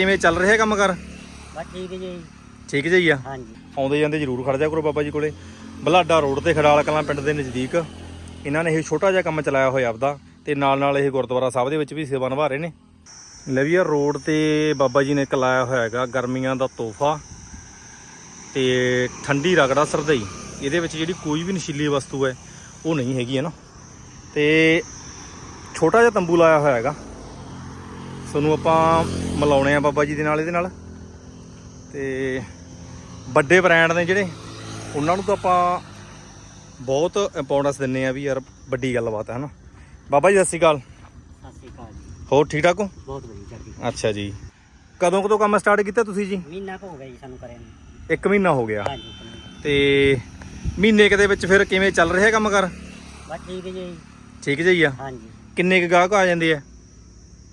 ਕਿਵੇਂ ਚੱਲ ਰਿਹਾ ਕੰਮ ਕਰ? ਬਸ ਠੀਕ ਜੀ। ਠੀਕ ਆ? ਹਾਂਜੀ। ਆਉਂਦੇ ਜਾਂਦੇ ਜਰੂਰ ਖੜ ਜਾ ਕਰੋ ਬਾਬਾ ਜੀ ਕੋਲੇ। ਬਲਾਡਾ ਰੋਡ ਤੇ ਖੜਾਲ ਕਲਾਂ ਪਿੰਡ ਦੇ ਨਜ਼ਦੀਕ। ਇਹਨਾਂ ਨੇ ਇਹ ਛੋਟਾ ਜਿਹਾ ਕੰਮ ਚਲਾਇਆ ਹੋਇਆ ਆਪਦਾ ਤੇ ਨਾਲ ਨਾਲ ਇਹ ਗੁਰਦੁਆਰਾ ਸਾਹਿਬ ਦੇ ਵਿੱਚ ਵੀ ਸੇਵਾ ਨਿਭਾ ਰਹੇ ਨੇ। ਲਵੀਆ ਰੋਡ ਤੇ ਬਾਬਾ ਜੀ ਨੇ ਇੱਕ ਲਾਇਆ ਹੋਇਆ ਹੈਗਾ ਗਰਮੀਆਂ ਦਾ ਤੋਹਫਾ ਤੇ ਠੰਡੀ ਰਗੜਾ ਸਰਦਈ। ਇਹਦੇ ਵਿੱਚ ਜਿਹੜੀ ਕੋਈ ਵੀ ਨਸ਼ੀਲੀ ਵਸਤੂ ਹੈ ਉਹ ਨਹੀਂ ਹੈਗੀ ਹੈ ਨਾ। ਤੇ ਛੋਟਾ ਜਿਹਾ ਤੰਬੂ ਲਾਇਆ ਹੋਇਆ ਹੈਗਾ। ਤੁਹਾਨੂੰ ਆਪਾਂ ਮਿਲਾਉਣੇ ਆ ਬਾਬਾ ਜੀ ਦੇ ਨਾਲ ਇਹਦੇ ਨਾਲ। ਤੇ ਵੱਡੇ ਬ੍ਰਾਂਡ ਨੇ ਜਿਹੜੇ ਉਹਨਾਂ ਨੂੰ ਤਾਂ ਆਪਾਂ ਬਹੁਤ ਇੰਪੋਰਟੈਂਸ ਦਿੰਨੇ ਆ ਵੀ ਯਾਰ ਵੱਡੀ ਗੱਲਬਾਤ ਹੈ ਹਨਾ। ਬਾਬਾ ਜੀ ਸਤਿ ਸ਼੍ਰੀ ਅਕਾਲ। ਸਤਿ ਸ਼੍ਰੀ ਅਕਾਲ ਜੀ। ਹੋਰ ਠੀਕ ਠਾਕ ਹੋ? ਬਹੁਤ ਵਧੀਆ ਕਲਾ। ਅੱਛਾ ਜੀ। ਕਦੋਂ ਕਦੋਂ ਕੰਮ ਸਟਾਰਟ ਕੀਤਾ ਤੁਸੀਂ ਜੀ? ਮਹੀਨਾ ਹੋ ਗਿਆ ਜੀ ਸਾਨੂੰ ਕਰੇ ਨੂੰ। ਇੱਕ ਮਹੀਨਾ ਹੋ ਗਿਆ। ਹਾਂਜੀ। ਤੇ ਮਹੀਨੇ ਕੁ ਦੇ ਵਿੱਚ ਫਿਰ ਕਿਵੇਂ ਚੱਲ ਰਿਹਾ ਕੰਮ ਕਰ? ਬਸ ਠੀਕ ਜੀ। ਠੀਕ ਜਿਹੀ ਆ। ਹਾਂਜੀ। ਕਿੰਨੇ ਕੁ ਗਾਹਕ ਆ ਜਾਂਦੇ ਆ?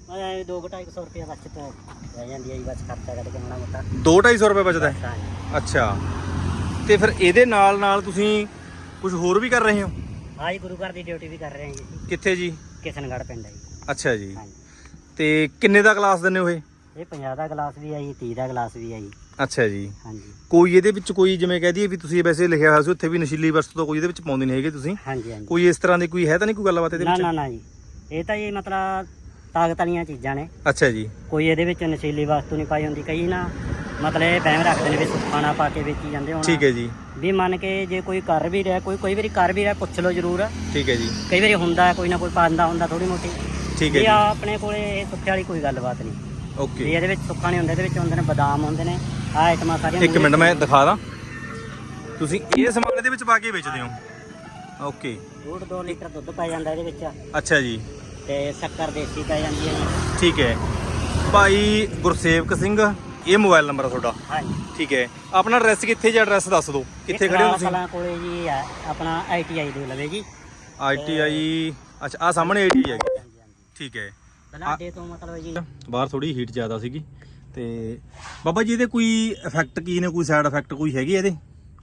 ਕੁ ਸੌ ਰੁਪਏ ਬਚਤ ਰਹਿ ਜਾਂਦੀ ਹੈ ਜੀ ਬਸ ਖਰਚਾ ਕੱਢ ਕੇ ਮਾੜਾ ਮੋਟਾ। 2-250 ਰੁਪਏ ਬਚਦਾ ਹੈ? ਅੱਛਾ। ਤੇ ਫਿਰ ਇਹਦੇ ਨਾਲ ਨਾਲ ਤੁਸੀਂ ਕੁਝ ਹੋਰ ਵੀ ਕਰ ਰਹੇ ਹੋ? ਹਾਂ ਜੀ ਗੁਰੂ ਘਰ ਦੀ ਡਿਊਟੀ ਵੀ ਕਰ ਰਹੇ ਹਾਂ ਜੀ ਅਸੀਂ। ਕਿੱਥੇ ਜੀ? ਕਿਸ਼ਨਗੜ੍ਹ ਪਿੰਡ ਹੈ ਜੀ। ਅੱਛਾ ਜੀ। ਤੇ ਕਿੰਨੇ ਦਾ ਕਲਾਸ ਦਿੰਦੇ ਹੋ ਇਹ? ਇਹ 50 ਦਾ ਗਲਾਸ ਵੀ ਹੈ ਜੀ 30 ਦਾ ਗਲਾਸ ਵੀ ਹੈ ਜੀ। ਅੱਛਾ ਜੀ। ਹਾਂਜੀ। ਕੋਈ ਇਹਦੇ ਵਿੱਚ ਕੋਈ ਜਿਵੇਂ ਕਹਿ ਦਈਏ ਵੀ ਤੁਸੀਂ ਵੈਸੇ ਲਿਖਿਆ ਹੋਇਆ ਸੀ ਉੱਥੇ ਵੀ ਨਸ਼ੀਲੀ ਵਸਤੂ ਤਾਂ ਕੋਈ ਇਹਦੇ ਵਿੱਚ ਪਾਉਂਦੇ ਨਹੀਂ ਹੈਗੇ ਤੁਸੀਂ। ਹਾਂਜੀ ਹਾਂਜੀ। ਕੋਈ ਇਸ ਤਰ੍ਹਾਂ ਦੀ ਕੋਈ ਹੈ ਤਾਂ ਨਹੀਂ ਕੋਈ ਗੱਲਬਾਤ ਇਹਦੇ ਨਾ ਵਿੱਚ? ਨਾ ਨਾ ਜੀ। ਇਹ ਤਾਂ ਜੀ ਮਤਲਬ ਤਾਕਤ ਵਾਲੀਆਂ ਚੀਜ਼ਾਂ ਨੇ। ਅੱਛਾ ਜੀ। ਕੋਈ ਇਹਦੇ ਵਿੱਚ ਨਸ਼ੀਲੀ ਵਸਤੂ ਨਹੀਂ ਪਾਈ ਹੁੰਦੀ ਕਈ ਨਾ ਮਤਲਬ ਇਹ ਬਹਿਮ ਰੱਖਦੇ ਨੇ ਵੀ ਖਾਣਾ ਪਾ ਕੇ ਵੇਚੀ ਜਾਂਦੇ ਹੁਣ। ਠੀਕ ਹੈ ਜੀ। ਵੀ ਮੰਨ ਕੇ ਜੇ ਕੋਈ ਕਰ ਵੀ ਰਿਹਾ ਕੋਈ ਕੋਈ ਵਾਰੀ ਕਰ ਵੀ ਰਿਹਾ ਪੁੱਛ ਲਓ ਜ਼ਰੂਰ। ਠੀਕ ਹੈ ਜੀ। ਕਈ ਵਾਰੀ ਹੁੰਦਾ ਕੋਈ ਨਾ ਕੋਈ ਪਾਉਂਦਾ ਹੁੰਦਾ ਥੋੜੀ ਮੋਟੀ। ਠੀਕ ਹੈ ਵੀ ਜੀ। ਆਪਣੇ ਕੋਲੇ ਇਹ ਸੁੱਕੇ ਵਾਲੀ ਕੋਈ ਗੱਲਬਾਤ ਨਹੀਂ। ਵੀ ਓਕੇ ਇਹਦੇ ਵਿੱਚ ਸੁੱਕਾ ਨਹੀਂ ਹੁੰਦਾ ਇਹਦੇ ਵਿੱਚ ਹੁੰਦੇ ਨੇ ਬਦਾਮ ਹੁੰਦੇ ਨੇ ਆ ਆਈਟਮਾਂ ਸਾਰੀਆਂ ਇੱਕ ਮਿੰਟ ਮੈਂ ਦਿਖਾ ਦਾਂ। ਤੁਸੀਂ ਇਹ ਸਮਾਨ ਇਹਦੇ ਵਿੱਚ ਪਾ ਕੇ ਵੇਚਦੇ ਹੋ। ਓਕੇ। ਡੂਢ 2 ਲੀਟਰ ਦੁੱਧ ਪੈ ਜਾਂਦਾ ਇਹਦੇ ਵਿੱਚ। ਅੱਛਾ ਜੀ। ਤੇ ਸ਼ੱਕਰ ਦੇਸੀ ਪੈ ਜਾਂਦੀ ਹੈ। ਜੀ ਠੀਕ ਹੈ। ਭਾਈ ਗੁਰਸੇਵਕ ਸਿੰਘ ਇਹ ਮੋਬਾਈਲ ਨੰਬਰ ਆ ਤੁਹਾਡਾ? ਹਾਂਜੀ। ਠੀਕ ਹੈ। ਆਪਣਾ ਐਡਰੈਸ ਕਿੱਥੇ ਜਾਂ ਐਡਰੈਸ ਦੱਸ ਦਿਓ। ਕਿੱਥੇ ਖੜੇ ਹੋ ਤੁਸੀਂ? ਕਲਾਂ ਕੋਲੇ ਜੀ ਆ ਆਪਣਾ ਆਈਟੀਆਈ ਦੇ ਲਵੇ ਜੀ। ਆਈਟੀਆਈ ਅੱਛਾ ਆ ਸਾਹਮਣੇ ਆਈਟੀ ਹੈਗੀ। ਹਾਂਜੀ ਹਾਂਜੀ ਠੀਕ ਹੈ। ਬਲਾਡੇ ਤੋਂ ਮਤਲਬ ਜੀ। ਬਾਹਰ ਥੋੜੀ ਹੀਟ ਜ਼ਿਆਦਾ ਸੀਗੀ। ਤੇ ਬਾਬਾ ਜੀ ਇਹਦੇ ਕੋਈ ਇਫੈਕਟ ਕੀ ਨੇ? ਕੋਈ ਸਾਈਡ ਇਫੈਕਟ ਕੋਈ ਹੈਗੇ ਇਹਦੇ?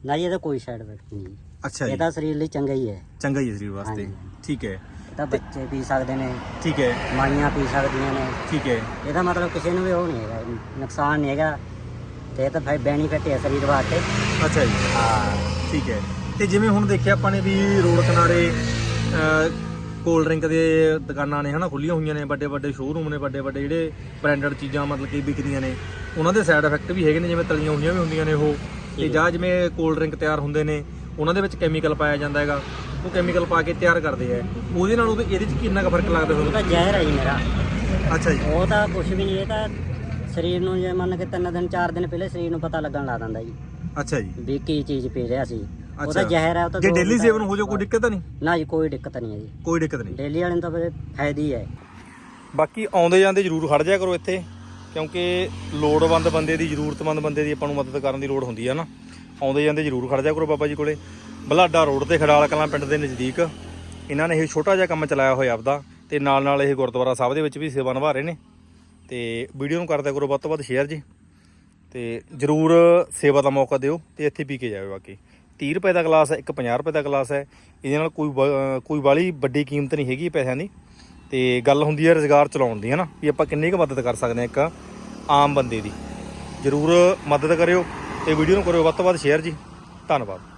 ਨਾ ਜੀ ਇਹਦਾ ਕੋਈ ਸਾਈਡ ਇਫੈਕਟ ਨਹੀਂ ਅੱਛਾ ਜੀ। ਇਹ ਤਾਂ ਸਰੀਰ ਲਈ ਚੰਗਾ ਹੀ ਹੈ। ਚੰਗਾ ਹੀ ਹੈ ਸਰੀਰ ਵਾਸਤੇ। ਹਾਂਜੀ। ਠੀਕ ਹੈ। ਤਾਂ ਬੱਚੇ ਪੀ ਸਕਦੇ ਨੇ। ਠੀਕ ਹੈ। ਮਾਈਆਂ ਪੀ ਸਕਦੀਆਂ ਨੇ। ਠੀਕ ਹੈ। ਇਹਦਾ ਮਤਲਬ ਕਿਸੇ ਨੂੰ ਵੀ ਉਹ ਨਹੀਂ ਹੈਗਾ ਨੁਕਸਾਨ ਨਹੀਂ ਹੈਗਾ। ਤੇ ਇਹ ਤਾਂ ਭਾਈ ਬੈਨੀਫਿਟ ਹੈ ਸਰੀਰ ਵਾਸਤੇ। ਅੱਛਾ ਜੀ। ਹਾਂ। ਠੀਕ ਹੈ। ਤੇ ਜਿਵੇਂ ਹੁਣ ਦੇਖਿਆ ਆਪਾਂ ਨੇ ਵੀ ਰੋਡ ਕਿਨਾਰੇ ਕੋਲਡ ਡਰਿੰਕ ਦੇ ਦੁਕਾਨਾਂ ਨੇ ਹਨਾ ਖੁੱਲੀਆਂ ਹੋਈਆਂ ਨੇ ਵੱਡੇ ਵੱਡੇ ਸ਼ੋਰੂਮ ਨੇ ਵੱਡੇ ਵੱਡੇ ਜਿਹੜੇ ਬ੍ਰਾਂਡਡ ਚੀਜ਼ਾਂ ਮਤਲਬ ਕਿ ਵਿਕਦੀਆਂ ਨੇ ਉਹਨਾਂ ਦੇ ਸਾਈਡ ਇਫੈਕਟ ਵੀ ਹੈਗੇ ਨੇ ਜਿਵੇਂ ਤਲੀਆਂ ਹੋਈਆਂ ਵੀ ਹੁੰਦੀਆਂ ਨੇ ਉਹ। ਤੇ ਜਾਂ ਜਿਵੇਂ ਕੋਲਡ ਡਰਿੰਕ ਤਿਆਰ ਹੁੰਦੇ ਨੇ ਉਹਨਾਂ ਦੇ ਵਿੱਚ ਕੈਮੀਕਲ ਪਾਇਆ ਜਾਂਦਾ ਹੈਗਾ। ਉਹ ਕੈਮੀਕਲ ਪਾ ਕੇ ਤਿਆਰ ਕਰਦੇ ਆ। ਉਹਦੇ ਨਾਲ ਉਹਦੇ ਇਹਦੇ ਚ ਕਿੰਨਾ ਕੁ ਫ਼ਰਕ ਲੱਗਦਾ ਉਹ ਤੁਹਾਨੂੰ? ਤਾਂ ਜ਼ਹਿਰ ਹੈ ਜੀ ਮੇਰਾ। ਅੱਛਾ ਜੀ। ਉਹ ਤਾਂ ਕੁਝ ਵੀ ਨਹੀਂ ਇਹ ਤਾਂ ਸਰੀਰ ਨੂੰ ਜੇ ਮੰਨ ਕੇ ਤਿੰਨ ਦਿਨ ਚਾਰ ਦਿਨ ਪਹਿਲੇ ਸਰੀਰ ਨੂੰ ਪਤਾ ਲੱਗਣ ਲਾ ਦਿੰਦਾ ਜੀ। ਅੱਛਾ ਜੀ। ਵੀ ਕੀ ਚੀਜ਼ ਪੀ ਰਿਹਾ ਸੀ। ਉਹ। ਤਾਂ ਜ਼ਹਿਰ ਹੈ ਉਹ ਤਾਂ ਜੇ ਦੋ ਡੇਲੀ ਸੇਵਨ ਹੋ ਜਾ ਕੋਈ ਦਿੱਕਤ ਤਾਂ ਨਹੀਂ? ਨਾ ਜੀ ਕੋਈ ਦਿੱਕਤ ਨਹੀਂ ਹੈ ਜੀ। ਕੋਈ ਦਿੱਕਤ ਨਹੀਂ। ਡੇਲੀ ਵਾਲੇ ਨੂੰ ਤਾਂ ਫਿਰ ਫਾਇਦਾ ਹੀ ਹੈ। ਬਾਕੀ ਆਉਂਦੇ ਜਾਂਦੇ ਜਰੂਰ ਖੜ ਜਾਇਆ ਕਰੋ ਇੱਥੇ ਕਿਉਂਕਿ ਲੋੜਵੰਦ ਬੰਦੇ ਦੀ ਜ਼ਰੂਰਤਮੰਦ ਬੰਦੇ ਦੀ ਆਪਾਂ ਨੂੰ ਮਦਦ ਕਰਨ ਦੀ ਲੋੜ ਹੁੰਦੀ ਹੈ ਨਾ। ਆਉਂਦੇ ਜਾਂਦੇ ਜਰੂਰ ਖੜ ਜਾਇਆ ਕਰੋ ਬਾਬਾ ਜੀ ਕੋਲੇ। ਬਲਾਡਾ ਰੋਡ ਤੇ ਖੜਾਲ ਕਲਾਂ ਪਿੰਡ ਦੇ ਨਜ਼ਦੀਕ ਇਹਨਾਂ ਨੇ ਇਹ ਛੋਟਾ ਜਿਹਾ ਕੰਮ ਚਲਾਇਆ ਹੋਇਆ ਆਪਦਾ ਤੇ ਨਾਲ ਨਾਲ ਇਹ ਗੁਰਦੁਆਰਾ ਸਾਹਿਬ ਦੇ ਵਿੱਚ ਵੀ ਸੇਵਾ ਨਿਭਾ ਰਹੇ ਨੇ ਤੇ ਵੀਡੀਓ ਨੂੰ ਕਰਦਿਆ ਕਰੋ ਵੱਧ ਤੋਂ ਵੱਧ ਸ਼ੇਅਰ ਜੀ ਤੇ ਜਰੂਰ ਸੇਵਾ ਦਾ ਮੌਕਾ ਦਿਓ ਤੇ ਇੱਥੇ ਪੀ ਕੇ ਜਾਇਓ ਬਾਕੀ। 30 ਰੁਪਏ ਦਾ ਗਲਾਸ ਹੈ, ਇੱਕ 50 ਰੁਪਏ ਦਾ ਗਲਾਸ ਹੈ, ਇਹਦੇ ਨਾਲ ਕੋਈ ਬ- ਕੋਈ ਵਾਲੀ ਵੱਡੀ ਕੀਮਤ ਨਹੀਂ ਹੈਗੀ ਪੈਸਿਆਂ ਦੀ ਤੇ ਗੱਲ ਹੁੰਦੀ ਹੈ ਰੋਜ਼ਗਾਰ ਚਲਾਉਣ ਦੀ ਹੈ ਨਾ ਵੀ ਆਪਾਂ ਕਿੰਨੀ ਕੁ ਮਦਦ ਕਰ ਸਕਦੇ ਹਾਂ ਇੱਕ ਆਮ ਬੰਦੇ ਦੀ। ਜਰੂਰ ਮਦਦ ਕਰਿਓ ਤੇ ਵੀਡੀਓ ਨੂੰ ਕਰਿਓ ਵੱਧ ਤੋਂ ਵੱਧ ਸ਼ੇਅਰ ਜੀ। ਧੰਨਵਾਦ।